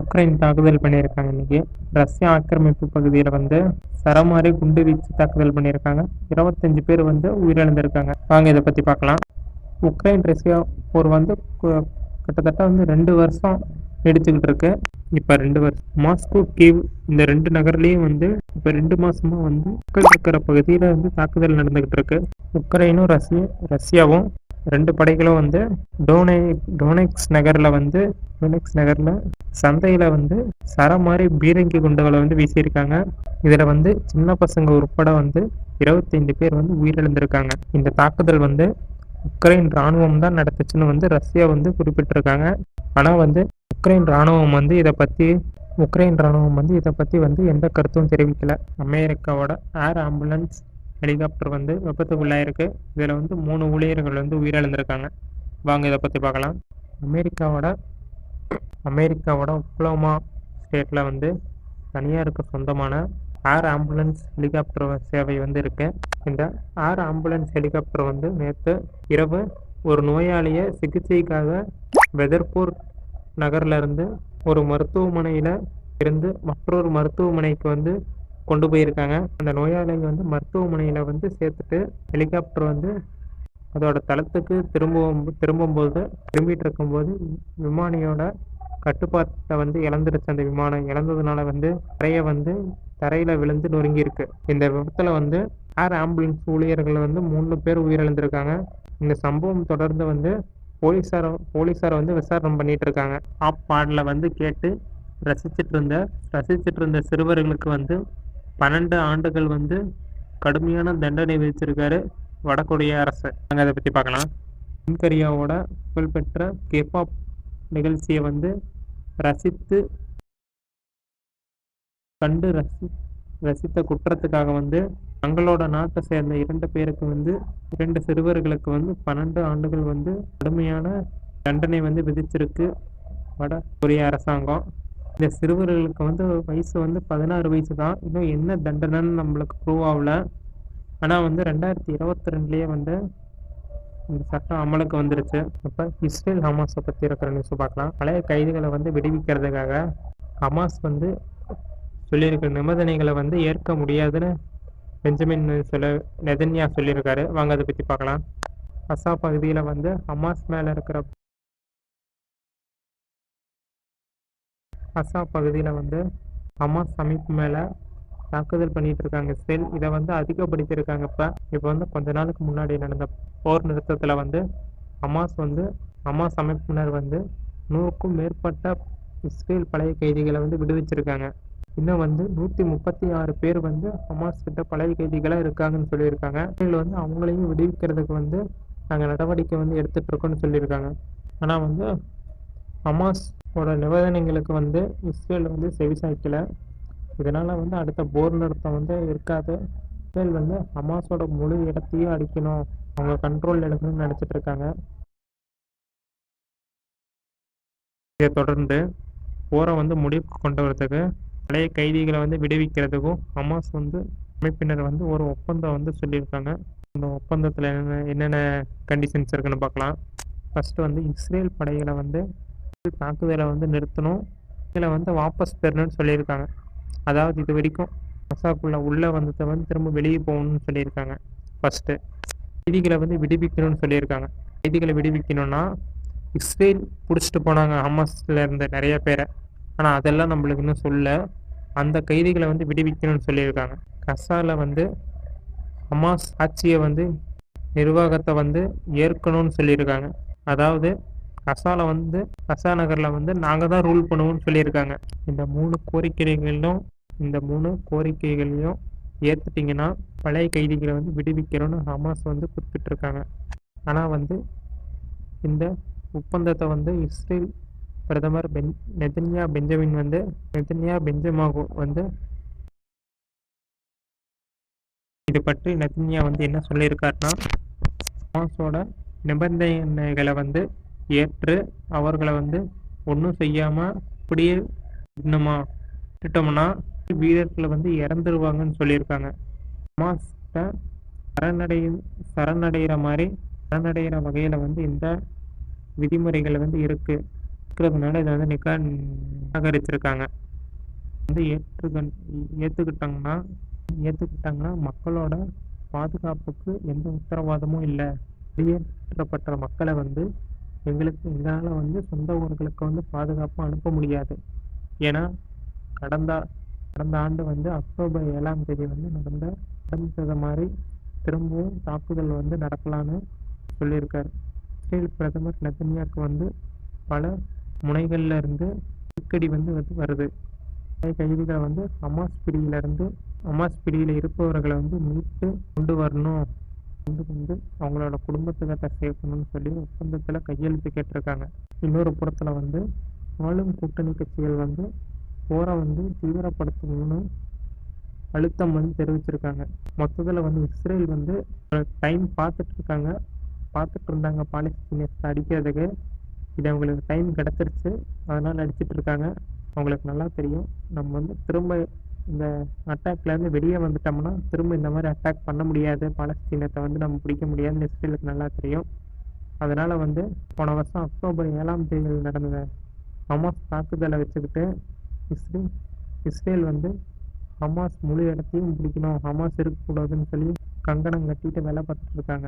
Ukraine தாக்குதல் பண்ணியிருக்காங்க இன்னைக்கு. ரஷ்ய ஆக்கிரமிப்பு பகுதியில் வந்து சரமாரி குண்டு வீச்சு தாக்குதல் பண்ணியிருக்காங்க. இருபத்தஞ்சு பேர் வந்து உயிரிழந்திருக்காங்க. வாங்க இதை பற்றி பார்க்கலாம். உக்ரைன் ரஷ்யா போர் வந்து கிட்டத்தட்ட வந்து ரெண்டு வருஷம் நீடிச்சுக்கிட்டு இருக்கு. இப்போ ரெண்டு வருஷம் மாஸ்கோ கீவ் இந்த ரெண்டு நகர்லேயும் வந்து இப்போ ரெண்டு மாசமா வந்து மக்கள் இருக்கிற பகுதியில் வந்து தாக்குதல் நடந்துக்கிட்டு இருக்கு. உக்ரைனும் ரஷ்ய ரஷ்யாவும் ரெண்டு படைகளும் வந்து டோனே டோனெக்ஸ் நகரில் வந்து டோனெக்ஸ் நகரில் சந்தையில் வந்து சரமாரி பீரங்கி குண்டுகளை வந்து வீசியிருக்காங்க. இதில் வந்து சின்ன பசங்க உட்பட வந்து இருபத்தைந்து பேர் வந்து உயிரிழந்திருக்காங்க. இந்த தாக்குதல் வந்து உக்ரைன் இராணுவம் தான் நடத்துச்சுன்னு வந்து ரஷ்யா வந்து குறிப்பிட்டிருக்காங்க. ஆனால் வந்து உக்ரைன் இராணுவம் வந்து இதை பற்றி உக்ரைன் இராணுவம் வந்து இதை பற்றி வந்து எந்த கருத்தும் தெரிவிக்கல. அமெரிக்காவோட ஏர் ஆம்புலன்ஸ் ஹெலிகாப்டர் வந்து விபத்துக்குள்ளாயிருக்கு. இதில் வந்து மூணு ஊழியர்கள் வந்து உயிரிழந்திருக்காங்க. வாங்க இதை பற்றி பார்க்கலாம். அமெரிக்காவோட அமெரிக்காவோட ஒக்லோமா ஸ்டேட்டில் வந்து தனியாருக்கு சொந்தமான ஏர் ஆம்புலன்ஸ் ஹெலிகாப்டர் சேவை வந்து இருக்கு. இந்த ஏர் ஆம்புலன்ஸ் ஹெலிகாப்டர் வந்து நேற்று இரவு ஒரு நோயாளியை சிகிச்சைக்காக வெதர்பூர் நகர்லேருந்து ஒரு மருத்துவமனையில் இருந்து மற்றொரு மருத்துவமனைக்கு வந்து கொண்டு போயிருக்காங்க. அந்த நோயாளியை வந்து மருத்துவமனையில் வந்து சேர்த்துட்டு ஹெலிகாப்டர் வந்து அதோட தளத்துக்கு திரும்பவும் திரும்பும்போது திரும்பிட்டு இருக்கும்போது விமானியோட கட்டுப்பாட்டை வந்து இழந்துருச்சு. அந்த விமானம் இழந்ததுனால வந்து தரையை வந்து தரையில விழுந்து நொறுங்கியிருக்கு. இந்த விபத்துல வந்து ஏர் ஆம்புலன்ஸ் ஊழியர்கள் வந்து மூணு பேர் உயிரிழந்திருக்காங்க. இந்த சம்பவம் தொடர்ந்து வந்து போலீஸார் போலீஸார் வந்து விசாரணை பண்ணிட்டு இருக்காங்க ஆப் பாடல வந்து கேட்டு ரசிச்சிட்டு இருந்த ரசிச்சிட்டு இருந்த சிறுவர்களுக்கு வந்து பன்னெண்டு ஆண்டுகள் வந்து கடுமையான தண்டனை விதிச்சிருக்காரு. வடகொரிய அரசு. நாங்கள் அதை பற்றி பார்க்கலாம். தென்கொரியாவோட புகழ்பெற்ற கேபாப் நிகழ்ச்சியை வந்து ரசித்து கண்டு ரசி ரசித்த குற்றத்துக்காக வந்து தங்களோட நாட்டை சேர்ந்த இரண்டு பேருக்கு வந்து இரண்டு சிறுவர்களுக்கு வந்து பன்னெண்டு ஆண்டுகள் வந்து கடுமையான தண்டனை வந்து விதிச்சிருக்கு வட கொரிய அரசாங்கம். இந்த சிறுவர்களுக்கு வந்து வயசு வந்து பதினாறு வயசு தான். இன்னும் என்ன தண்டனைன்னு நம்மளுக்கு ப்ரூவ் ஆகல. ஆனால் வந்து ரெண்டாயிரத்தி இருபத்தி ரெண்டுலேயே வந்து இந்த சட்டம் அமலுக்கு வந்துருச்சு. இப்போ இஸ்ரேல் ஹமாஸை பற்றி இருக்கிற நியூஸ் பார்க்கலாம். பழைய கைதிகளை வந்து விடுவிக்கிறதுக்காக ஹமாஸ் வந்து சொல்லியிருக்கிற நிபந்தனைகளை வந்து ஏற்க முடியாதுன்னு பெஞ்சமின் சொல்ல நெதன்யா சொல்லியிருக்காரு. வாங்க அதை பற்றி பார்க்கலாம். அசா பகுதியில் வந்து ஹமாஸ் மேலே இருக்கிற அசா பகுதியில் வந்து ஹமாஸ் அமைப்பு மேலே தாக்குதல் பண்ணிட்டு இருக்காங்க இஸ்ரேல் இதை வந்து அதிகப்படுத்தியிருக்காங்க இப்போ. இப்போ வந்து கொஞ்ச நாளுக்கு முன்னாடி நடந்த போர் நிறுத்தத்தில் வந்து ஹமாஸ் வந்து ஹமாஸ் அமைப்பினர் வந்து நூறுக்கும் மேற்பட்ட இஸ்ரேல் பழைய கைதிகளை வந்து விடுவிச்சிருக்காங்க. இன்னும் வந்து நூற்றி முப்பத்தி ஆறு பேர் வந்து ஹமாஸ் கிட்ட பழைய கைதிகளாக இருக்காங்கன்னு சொல்லியிருக்காங்க. இஸ்ரேல் வந்து அவங்களையும் விடுவிக்கிறதுக்கு வந்து நாங்கள் நடவடிக்கை வந்து எடுத்துட்டு இருக்கோம்னு சொல்லியிருக்காங்க. ஆனால் வந்து ஹமாஸோட நிபந்தனைகளுக்கு வந்து இஸ்ரேல் வந்து செவிசாய்க்கல இதனால் வந்து அடுத்த போர் நிறுத்தம் வந்து இருக்காது. இஸ்ரேல் வந்து ஹமாஸோட முழு இடத்தையும் அடிக்கணும். அவங்க கண்ட்ரோல் எடுக்கணும்னு நினச்சிட்டு இருக்காங்க. இதை தொடர்ந்து போரை வந்து முடிவுக்கு கொண்டு வரதுக்கு பழைய கைதிகளை வந்து விடுவிக்கிறதுக்கும் ஹமாஸ் வந்து அமைப்பினர் வந்து ஒரு ஒப்பந்தம் வந்து சொல்லியிருக்காங்க. அந்த ஒப்பந்தத்தில் என்னென்ன என்னென்ன கண்டிஷன்ஸ் இருக்குன்னு பார்க்கலாம். ஃபஸ்ட்டு வந்து இஸ்ரேல் படைகளை வந்து தாக்குதலை வந்து நிறுத்தணும். இதில் வந்து வாபஸ் பெறணும்னு சொல்லியிருக்காங்க. அதாவது இது வரைக்கும் மசாக்குள்ள உள்ளே வந்ததை வந்து திரும்ப வெளியே போகணும்னு சொல்லியிருக்காங்க. ஃபஸ்ட்டு கைதிகளை வந்து விடுவிக்கணும்னு சொல்லியிருக்காங்க. கைதிகளை விடுவிக்கணும்னா இஸ்ரேல் பிடிச்சிட்டு போனாங்க ஹமாஸில் இருந்த நிறைய பேரை. ஆனால் அதெல்லாம் நம்மளுக்கு இன்னும் சொல்ல அந்த கைதிகளை வந்து விடுவிக்கணும்னு சொல்லியிருக்காங்க. கசாவில் வந்து ஹமாஸ் ஆட்சியை வந்து நிர்வாகத்தை வந்து ஏற்கணும்னு சொல்லியிருக்காங்க. அதாவது அசால வந்து கசா நகரில் வந்து நாங்கள் தான் ரூல் பண்ணுவோம்னு சொல்லியிருக்காங்க. இந்த மூணு கோரிக்கைகளிலும் இந்த மூணு கோரிக்கைகளையும் ஏற்றுட்டிங்கன்னா பழைய கைதிகளை வந்து விடுவிக்கிறோன்னு ஹமாஸ் வந்து குறிப்பிட்டிருக்காங்க ஆனால் வந்து இந்த ஒப்பந்தத்தை வந்து இஸ்ரேல் பிரதமர் பென் நெதன்யா பெஞ்சமின் வந்து நெதன்யா பெஞ்சமாகு வந்து இது பற்றி நெதன்யா வந்து என்ன சொல்லியிருக்காருன்னா ஹமாஸோட நிபந்தனைகளை வந்து ஏற்று அவர்களை வந்து ஒன்றும் செய்யாமல் அப்படியே இன்னுமா விட்டுட்டோம்னா வீரர்களை வந்து இறந்துருவாங்கன்னு சொல்லியிருக்காங்க. ஹமாஸ்கிட்ட சரணடை சரணடைகிற மாதிரி சரணடைகிற வகையில் வந்து இந்த விதிமுறைகள் வந்து இருக்குது இருக்கிறதுனால இதை வந்து நிக்கா நிராகரிச்சிருக்காங்க. வந்து ஏற்றுக்க ஏற்றுக்கிட்டாங்கன்னா ஏற்றுக்கிட்டாங்கன்னா மக்களோட பாதுகாப்புக்கு எந்த உத்தரவாதமும் இல்லை. வெளியேற்றப்பட்ட மக்களை வந்து எங்களுக்கு எங்களால் வந்து சொந்த ஊர்களுக்கு வந்து பாதுகாப்பாக அனுப்ப முடியாது. ஏன்னா கடந்த கடந்த ஆண்டு வந்து அக்டோபர் ஏழாம் தேதி வந்து நடந்த நடந்தது மாதிரி திரும்பவும் தாக்குதல் வந்து நடக்கலான்னு சொல்லியிருக்கார். இஸ்ரேல் பிரதமர் நெத்தன்யாக்கு வந்து பல முனைகளில் இருந்து நெருக்கடி வந்து வருது. கைதிகளை வந்து ஹமாஸ் பிடியிலிருந்து ஹமாஸ் பிடியில் இருப்பவர்களை வந்து மீட்டு கொண்டு வரணும். கொண்டு வந்து அவங்களோட குடும்பத்துக்கிட்ட சேர்க்கணும்னு சொல்லி ஒப்பந்தத்தில் கையெழுத்து கேட்டிருக்காங்க. இன்னொரு புறத்தில் வந்து ஆளும் கூட்டணி கட்சிகள் வந்து போரை வந்து தீவிரப்படுத்தணும்னு அழுத்தம் வந்து தெரிவிச்சிருக்காங்க. மொத்தத்தில் வந்து இஸ்ரேல் வந்து டைம் பார்த்துட்டு இருக்காங்க பார்த்துட்டு இருந்தாங்க பாலஸ்தீனியத்தை அடிக்கிறதுக்கு. இது அவங்களுக்கு டைம் கிடச்சிருச்சு. அதனால் அடிச்சிட்டு இருக்காங்க அவங்களுக்கு நல்லா தெரியும். நம்ம வந்து திரும்ப இந்த அட்டாக்லேருந்து வெளியே வந்துட்டோம்னா திரும்ப இந்த மாதிரி அட்டாக் பண்ண முடியாது. பாலஸ்தீனத்தை வந்து நம்ம பிடிக்க முடியாதுன்னு இஸ்ரேலுக்கு நல்லா தெரியும். அதனால் வந்து போன வருஷம் அக்டோபர் ஏழாம் தேதியில் நடந்த ஹமாஸ் தாக்குதலை வச்சுக்கிட்டு இஸ்ரேல் இஸ்ரேல் வந்து ஹமாஸ் முழு இடத்தையும் பிடிக்கணும் ஹமாஸ் இருக்கக்கூடாதுன்னு சொல்லி கங்கணம் கட்டிட்டு வேலை பார்த்துட்டு இருக்காங்க.